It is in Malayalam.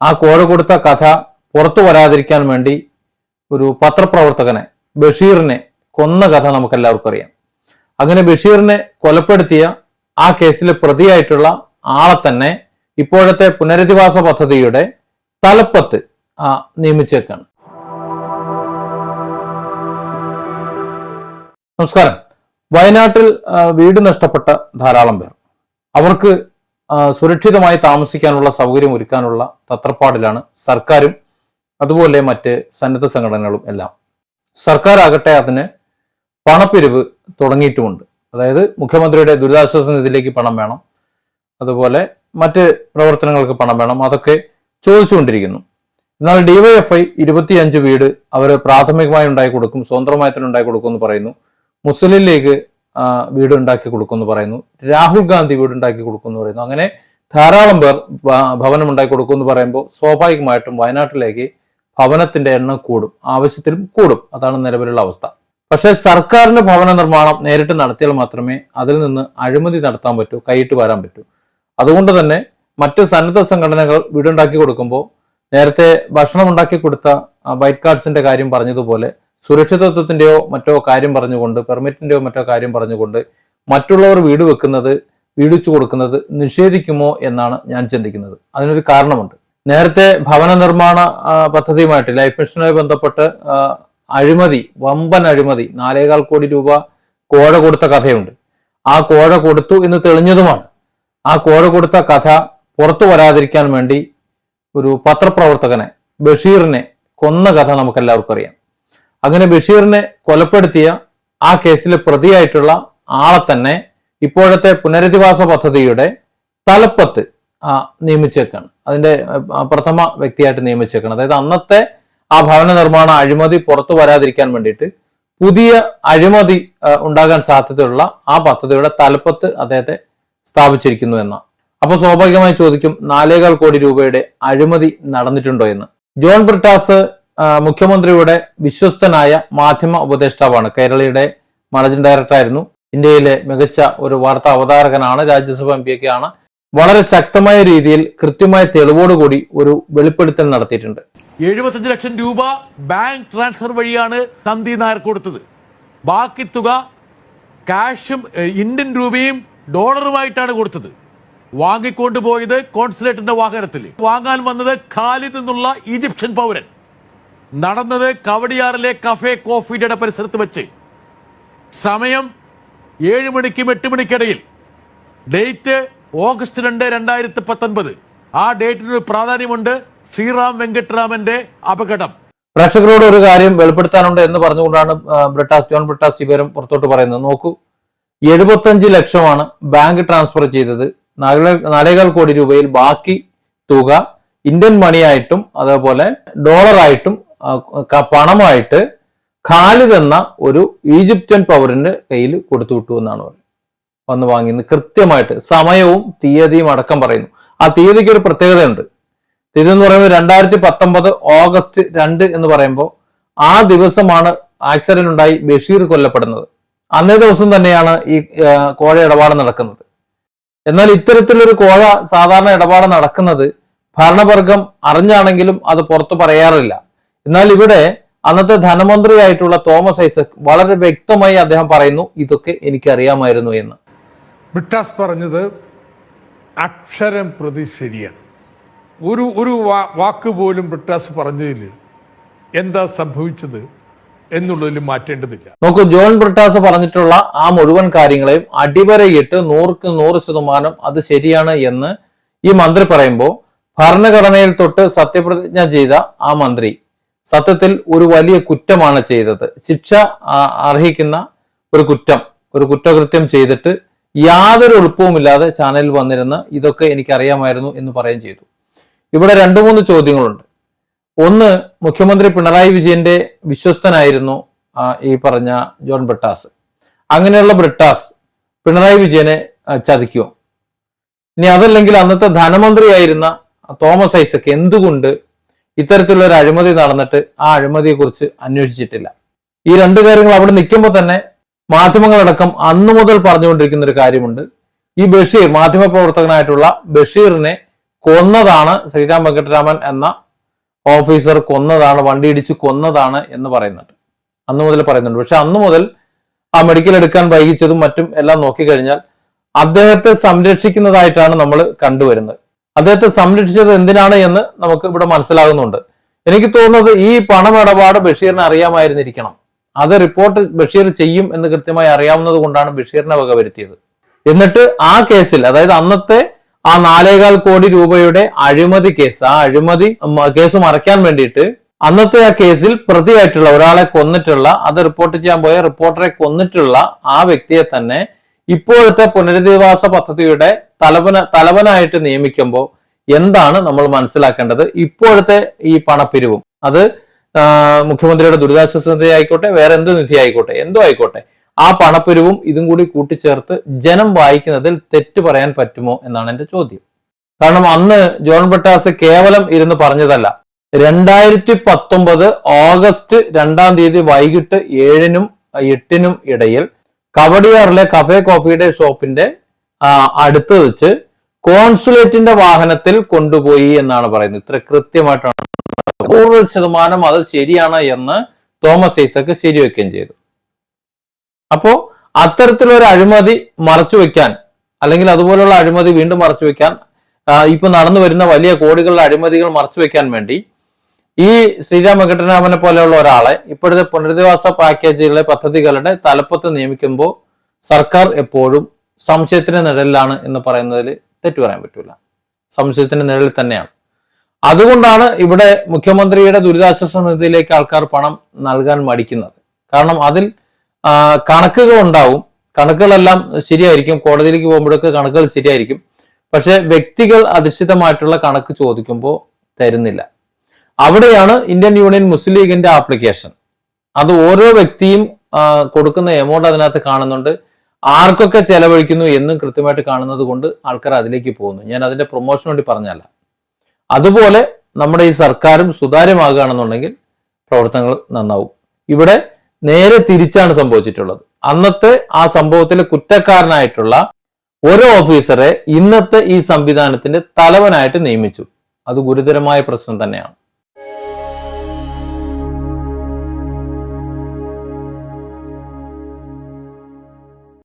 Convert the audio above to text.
ആ കോഴ കൊടുത്ത കഥ പുറത്തു വരാതിരിക്കാൻ വേണ്ടി ഒരു പത്രപ്രവർത്തകനെ ബഷീറിനെ കൊന്ന കഥ നമുക്കെല്ലാവർക്കും അറിയാം. അങ്ങനെ ബഷീറിനെ കൊലപ്പെടുത്തിയ ആ കേസിലെ പ്രതിയായിട്ടുള്ള ആളെ തന്നെ ഇപ്പോഴത്തെ പുനരധിവാസ പദ്ധതിയുടെ തലപ്പത്ത് നിയമിച്ചേക്കാണ്. നമസ്കാരം. വയനാട്ടിൽ വീട് നഷ്ടപ്പെട്ട ധാരാളം പേർ. അവർക്ക് സുരക്ഷിതമായി താമസിക്കാനുള്ള സൗകര്യം ഒരുക്കാനുള്ള തത്രപ്പാടിലാണ് സർക്കാരും അതുപോലെ മറ്റ് സന്നദ്ധ സംഘടനകളും എല്ലാം. സർക്കാരാകട്ടെ അതിന് പണപ്പിരിവ് തുടങ്ങിയിട്ടുമുണ്ട്. അതായത് മുഖ്യമന്ത്രിയുടെ ദുരിതാശ്വാസ നിധിയിലേക്ക് പണം വേണം അതുപോലെ മറ്റ് പ്രവർത്തനങ്ങൾക്ക് പണം വേണം അതൊക്കെ ചോദിച്ചുകൊണ്ടിരിക്കുന്നു. എന്നാൽ ഡിവൈഎഫ്ഐ ഇരുപത്തിയഞ്ച് വീട് അവർ പ്രാഥമികമായി ഉണ്ടായി കൊടുക്കും സ്വതന്ത്രമായി തന്നെ ഉണ്ടായി കൊടുക്കും എന്ന് പറയുന്നു. മുസ്ലിം ലീഗ് ആ, വീട് ഉണ്ടാക്കി കൊടുക്കും എന്ന് പറയുന്നു. രാഹുൽ ഗാന്ധി വീട് ഉണ്ടാക്കി കൊടുക്കും എന്ന് പറയുന്നു. അങ്ങനെ ധാരാളം പേർ ഭവനം ഉണ്ടാക്കി കൊടുക്കും എന്ന് പറയുമ്പോൾ സ്വാഭാവികമായിട്ടും വയനാട്ടിലേക്ക് ഭവനത്തിന്റെ എണ്ണം കൂടും. ആവശ്യത്തിലും കൂടും. അതാണ് നിലവിലുള്ള അവസ്ഥ. പക്ഷേ സർക്കാരിന്റെ ഭവന നിർമ്മാണം നേരിട്ട് നടത്തിയാൽ മാത്രമേ അതിൽ നിന്ന് അഴിമതി നടത്താൻ പറ്റൂ കൈയിട്ട് വരാൻ പറ്റൂ. അതുകൊണ്ട് തന്നെ മറ്റ് സന്നദ്ധ സംഘടനകൾ വീടുണ്ടാക്കി കൊടുക്കുമ്പോൾ നേരത്തെ ഭക്ഷണം ഉണ്ടാക്കി കൊടുത്ത വൈറ്റ് കാർഡ്സിന്റെ കാര്യം പറഞ്ഞതുപോലെ സുരക്ഷിതത്വത്തിന്റെയോ മറ്റോ കാര്യം പറഞ്ഞുകൊണ്ട് പെർമിറ്റിന്റെയോ മറ്റോ കാര്യം പറഞ്ഞുകൊണ്ട് മറ്റുള്ളവർ വീട് വെക്കുന്നത് വീടിച്ചു കൊടുക്കുന്നത് നിഷേധിക്കുമോ എന്നാണ് ഞാൻ ചിന്തിക്കുന്നത്. അതിനൊരു കാരണമുണ്ട്. നേരത്തെ ഭവന നിർമ്മാണ പദ്ധതിയുമായിട്ട് ലൈഫ് മിഷനുമായി ബന്ധപ്പെട്ട് അഴിമതി വമ്പൻ അഴിമതി നാലേകാൽ കോടി രൂപ കോഴ കൊടുത്ത കഥയുണ്ട്. ആ കോഴ കൊടുത്തു എന്ന് തെളിഞ്ഞതുമാണ്. ആ കോഴ കൊടുത്ത കഥ പുറത്തു വരാതിരിക്കാൻ വേണ്ടി ഒരു പത്രപ്രവർത്തകനെ ബഷീറിനെ കൊന്ന കഥ നമുക്കെല്ലാവർക്കും അറിയാം. അങ്ങനെ ബഷീറിനെ കൊലപ്പെടുത്തിയ ആ കേസിലെ പ്രതിയായിട്ടുള്ള ആളെ തന്നെ ഇപ്പോഴത്തെ പുനരധിവാസ പദ്ധതിയുടെ തലപ്പത്ത് നിയമിച്ചേക്കാണ്. അതിന്റെ പ്രഥമ വ്യക്തിയായിട്ട് നിയമിച്ചേക്കാണ്. അതായത് അന്നത്തെ ആ ഭവന നിർമ്മാണ അഴിമതി പുറത്തു വരാതിരിക്കാൻ വേണ്ടിയിട്ട് പുതിയ അഴിമതി ഉണ്ടാകാൻ സാധ്യതയുള്ള ആ പദ്ധതിയുടെ തലപ്പത്ത് അദ്ദേഹത്തെ സ്ഥാപിച്ചിരിക്കുന്നു എന്ന. അപ്പൊ സ്വാഭാവികമായി ചോദിക്കും നാലേകാൽ കോടി രൂപയുടെ അഴിമതി നടന്നിട്ടുണ്ടോ എന്ന്. ജോൺ ബ്രിട്ടാസ് മുഖ്യമന്ത്രിയുടെ വിശ്വസ്തനായ മാധ്യമ ഉപദേഷ്ടാവാണ്. കേരളയുടെ മാനേജിംഗ് ഡയറക്ടർ ആയിരുന്നു ഇന്ത്യയിലെ മികച്ച ഒരു വാർത്താ അവതാരകനാണ്. രാജ്യസഭ എം പി ആണ്. വളരെ ശക്തമായ രീതിയിൽ കൃത്യമായ തെളിവോടുകൂടി ഒരു വെളിപ്പെടുത്തൽ നടത്തിയിട്ടുണ്ട്. എഴുപത്തഞ്ച് ലക്ഷം രൂപ ബാങ്ക് ട്രാൻസ്ഫർ വഴിയാണ് സന്ധി നായർ കൊടുത്തത്. ബാക്കി തുക കാഷും ഇന്ത്യൻ രൂപയും ഡോളറുമായിട്ടാണ് കൊടുത്തത്. വാങ്ങിക്കൊണ്ടുപോയത് കോൺസുലേറ്റിന്റെ വാഹനത്തിൽ. വാങ്ങാൻ വന്നത് ഖാലിദ് എന്നുള്ള ഈജിപ്ഷ്യൻ പൗരൻ. നടന്നത് കവടിയാറിലെ കഫേ കോഫിയുടെ പരിസരത്ത് വെച്ച്. സമയം ഏഴ് മണിക്കും എട്ട് മണിക്കിടയിൽ. ഡേറ്റ് ഓഗസ്റ്റ് രണ്ട് രണ്ടായിരത്തി പത്തൊൻപത് ആ ഡേറ്റിന് പ്രാധാന്യമുണ്ട് ശ്രീറാം വെങ്കട്ടരാമന്റെ അപകടം. പ്രേക്ഷകരോട് ഒരു കാര്യം വെളിപ്പെടുത്താനുണ്ട് എന്ന് പറഞ്ഞുകൊണ്ടാണ് ബ്രിട്ടാസ് ജോൺ ബ്രിട്ടാസ് ഇവരും പുറത്തോട്ട് പറയുന്നത്. നോക്കൂ എഴുപത്തഞ്ച് ലക്ഷമാണ് ബാങ്ക് ട്രാൻസ്ഫർ ചെയ്തത്. നാലേ- നാലേകാൽ കോടി രൂപയിൽ ബാക്കി തുക ഇന്ത്യൻ മണിയായിട്ടും അതേപോലെ ഡോളറായിട്ടും പണമായിട്ട് ഖാലിദ് എന്ന ഒരു ഈജിപ്ഷ്യൻ പൗരന്റെ കയ്യിൽ കൊടുത്തു വിട്ടു എന്നാണ് പറയുന്നത് വന്ന് വാങ്ങിയത് കൃത്യമായിട്ട് സമയവും തീയതിയും അടക്കം പറയുന്നു. ആ തീയതിക്ക് ഒരു പ്രത്യേകതയുണ്ട്. തീയതി എന്ന് പറയുമ്പോൾ രണ്ടായിരത്തി പത്തൊമ്പത് ഓഗസ്റ്റ് രണ്ട് എന്ന് പറയുമ്പോൾ ആ ദിവസമാണ് ആക്സിഡന്റ് ഉണ്ടായി ബഷീർ കൊല്ലപ്പെടുന്നത്. അന്നേ ദിവസം തന്നെയാണ് ഈ കോഴ ഇടപാട് നടക്കുന്നത്. എന്നാൽ ഇത്തരത്തിലൊരു കോഴ സാധാരണ ഇടപാട് നടക്കുന്നത് ഭരണവർഗം അറിഞ്ഞാണെങ്കിലും അത് പുറത്തു പറയാറില്ല. എന്നാൽ ഇവിടെ അന്നത്തെ ധനമന്ത്രിയായിട്ടുള്ള തോമസ് ഐസക് വളരെ വ്യക്തമായി അദ്ദേഹം പറയുന്നു ഇതൊക്കെ എനിക്കറിയാമായിരുന്നു എന്ന്. ബ്രിട്ടാസ് പറഞ്ഞത് അക്ഷരം പ്രതി ശരിയാണ്. ഒരു ഒരു വാക്ക് പോലും ബ്രിട്ടാസ് പറഞ്ഞതിൽ എന്താ സംഭവിച്ചത് എന്നുള്ളതിൽ മാറ്റേണ്ടതില്ല. നോക്കൂ ജോൺ ബ്രിട്ടാസ് പറഞ്ഞിട്ടുള്ള ആ മുഴുവൻ കാര്യങ്ങളെയും അടിവരയിട്ട് നൂറുക്ക് നൂറ് ശതമാനം അത് ശരിയാണ് എന്ന് ഈ മന്ത്രി പറയുമ്പോൾ ഭരണഘടനയിൽ തൊട്ട് സത്യപ്രതിജ്ഞ ചെയ്ത ആ മന്ത്രി സത്യത്തിൽ ഒരു വലിയ കുറ്റമാണ് ചെയ്തത്. ശിക്ഷ അർഹിക്കുന്ന ഒരു കുറ്റം ഒരു കുറ്റകൃത്യം ചെയ്തിട്ട് യാതൊരു എളുപ്പവുമില്ലാതെ ചാനലിൽ വന്നിരുന്ന് ഇതൊക്കെ എനിക്കറിയാമായിരുന്നു എന്ന് പറയുകയും ചെയ്തു. ഇവിടെ രണ്ടു മൂന്ന് ചോദ്യങ്ങളുണ്ട്. ഒന്ന് മുഖ്യമന്ത്രി പിണറായി വിജയന്റെ വിശ്വസ്തനായിരുന്നു ഈ പറഞ്ഞ ജോൺ ബ്രിട്ടാസ്. അങ്ങനെയുള്ള ബ്രിട്ടാസ് പിണറായി വിജയനെ ചതിക്കുമോ ഇനി അതല്ലെങ്കിൽ അന്നത്തെ ധനമന്ത്രിയായിരുന്ന തോമസ് ഐസക് എന്തുകൊണ്ട് ഇത്തരത്തിലുള്ള ഒരു അഴിമതി നടന്നിട്ട് ആ അഴിമതിയെ കുറിച്ച് അന്വേഷിച്ചിട്ടില്ല. ഈ രണ്ട് കാര്യങ്ങൾ അവിടെ നിൽക്കുമ്പോൾ തന്നെ മാധ്യമങ്ങളടക്കം അന്നു മുതൽ പറഞ്ഞുകൊണ്ടിരിക്കുന്ന ഒരു കാര്യമുണ്ട്. ഈ ബഷീർ മാധ്യമപ്രവർത്തകനായിട്ടുള്ള ബഷീറിനെ കൊന്നതാണ് ശ്രീരാം വെങ്കട്ടരാമൻ എന്ന ഓഫീസർ കൊന്നതാണ് വണ്ടി ഇടിച്ച് കൊന്നതാണ് എന്ന് പറയുന്നുണ്ട് അന്നു മുതൽ പറയുന്നുണ്ട്. പക്ഷെ അന്നു മുതൽ ആ മെഡിക്കൽ എടുക്കാൻ വൈകിച്ചതും മറ്റും എല്ലാം നോക്കിക്കഴിഞ്ഞാൽ അദ്ദേഹത്തെ സംരക്ഷിക്കുന്നതായിട്ടാണ് നമ്മൾ കണ്ടുവരുന്നത്. അദ്ദേഹത്തെ സംരക്ഷിച്ചത് എന്തിനാണ് എന്ന് നമുക്ക് ഇവിടെ മനസ്സിലാകുന്നുണ്ട്. എനിക്ക് തോന്നുന്നത് ഈ പണമിടപാട് ബഷീറിന് അറിയാമായിരുന്നിരിക്കണം. അത് റിപ്പോർട്ട് ബഷീർ ചെയ്യും എന്ന് കൃത്യമായി അറിയാവുന്നത് കൊണ്ടാണ് ബഷീറിനെ വകവരുത്തിയത് എന്നിട്ട് ആ കേസിൽ അതായത് അന്നത്തെ ആ നാലേകാൽ കോടി രൂപയുടെ അഴിമതി കേസ് ആ അഴിമതി കേസ് മറയ്ക്കാൻ വേണ്ടിയിട്ട് അന്നത്തെ ആ കേസിൽ പ്രതിയായിട്ടുള്ള ഒരാളെ കൊന്നിട്ടുള്ള അത് റിപ്പോർട്ട് ചെയ്യാൻ പോയ റിപ്പോർട്ടറെ കൊന്നിട്ടുള്ള ആ വ്യക്തിയെ തന്നെ ഇപ്പോഴത്തെ പുനരധിവാസ പദ്ധതിയുടെ തലവന തലവനായിട്ട് നിയമിക്കുമ്പോൾ എന്താണ് നമ്മൾ മനസ്സിലാക്കേണ്ടത്? ഇപ്പോഴത്തെ ഈ പണപ്പിരിവും. അത് മുഖ്യമന്ത്രിയുടെ ദുരിതാശ്വാസ നിധി ആയിക്കോട്ടെ വേറെ എന്ത് നിധി ആയിക്കോട്ടെ എന്തോ ആയിക്കോട്ടെ ആ പണപ്പിരിവും ഇതും കൂടി കൂട്ടിച്ചേർത്ത് ജനം വായിക്കുന്നതിൽ തെറ്റ് പറയാൻ പറ്റുമോ എന്നാണ് എന്റെ ചോദ്യം. കാരണം അന്ന് ജോൺ ബട്ടാസ് കേവലം ഇരുന്ന് പറഞ്ഞതല്ല. രണ്ടായിരത്തി പത്തൊമ്പത് ഓഗസ്റ്റ് രണ്ടാം തീയതി വൈകിട്ട് ഏഴിനും എട്ടിനും ഇടയിൽ കവടിയാറിലെ കഫേ കോഫിയുടെ ഷോപ്പിന്റെ അടുത്ത് വെച്ച് കോൺസുലേറ്റിന്റെ വാഹനത്തിൽ കൊണ്ടുപോയി എന്നാണ് പറയുന്നത്. ഇത്ര കൃത്യമായിട്ടാണ് നൂറ് ശതമാനം അത് ശരിയാണ് എന്ന് തോമസ് ഐസക്ക് ശരിവെക്കുകയും ചെയ്തു. അപ്പോ അത്തരത്തിലൊരു അഴിമതി മറച്ചു വെക്കാൻ അല്ലെങ്കിൽ അതുപോലുള്ള അഴിമതി വീണ്ടും മറച്ചു വെക്കാൻ ഇപ്പൊ നടന്നു വരുന്ന വലിയ കോടികളുടെ അഴിമതികൾ മറച്ചു വെക്കാൻ വേണ്ടി ഈ ശ്രീരാമ വെങ്കട്ടരാമനെ പോലെയുള്ള ഒരാളെ ഇപ്പോഴത്തെ പുനരധിവാസ പാക്കേജുകളെ പദ്ധതികളുടെ തലപ്പത്ത് നിയമിക്കുമ്പോൾ സർക്കാർ എപ്പോഴും സംശയത്തിന്റെ നിഴലിലാണ് എന്ന് പറയുന്നതിൽ തെറ്റു പറയാൻ പറ്റൂല. സംശയത്തിന്റെ നിഴലിൽ തന്നെയാണ്. അതുകൊണ്ടാണ് ഇവിടെ മുഖ്യമന്ത്രിയുടെ ദുരിതാശ്വാസ നിധിയിലേക്ക് ആൾക്കാർ പണം നൽകാൻ മടിക്കുന്നത്. കാരണം അതിൽ കണക്കുകൾ ഉണ്ടാവും. കണക്കുകളെല്ലാം ശരിയായിരിക്കും. കോടതിയിലേക്ക് പോകുമ്പോഴൊക്കെ കണക്കുകൾ ശരിയായിരിക്കും. പക്ഷെ വ്യക്തികൾ അധിഷ്ഠിതമായിട്ടുള്ള കണക്ക് ചോദിക്കുമ്പോൾ തരുന്നില്ല. അവിടെയാണ് ഇന്ത്യൻ യൂണിയൻ മുസ്ലിം ലീഗിന്റെ ആപ്ലിക്കേഷൻ. അത് ഓരോ വ്യക്തിയും കൊടുക്കുന്ന എമൗണ്ട് അതിനകത്ത് കാണുന്നുണ്ട്. ആർക്കൊക്കെ ചെലവഴിക്കുന്നു എന്നും കൃത്യമായിട്ട് കാണുന്നത് കൊണ്ട് ആൾക്കാർ അതിലേക്ക് പോകുന്നു. ഞാൻ അതിന്റെ പ്രൊമോഷൻ വേണ്ടി പറഞ്ഞല്ല അതുപോലെ നമ്മുടെ ഈ സർക്കാരും സുതാര്യമാകുകയാണെന്നുണ്ടെങ്കിൽ പ്രവർത്തനങ്ങൾ നന്നാവും. ഇവിടെ നേരെ തിരിച്ചാണ് സംഭവിച്ചിട്ടുള്ളത്. അന്നത്തെ ആ സംഭവത്തിലെ കുറ്റക്കാരനായിട്ടുള്ള ഓരോ ഓഫീസറെ ഇന്നത്തെ ഈ സംവിധാനത്തിന്റെ തലവനായിട്ട് നിയമിച്ചു. അത് ഗുരുതരമായ പ്രശ്നം തന്നെയാണ്.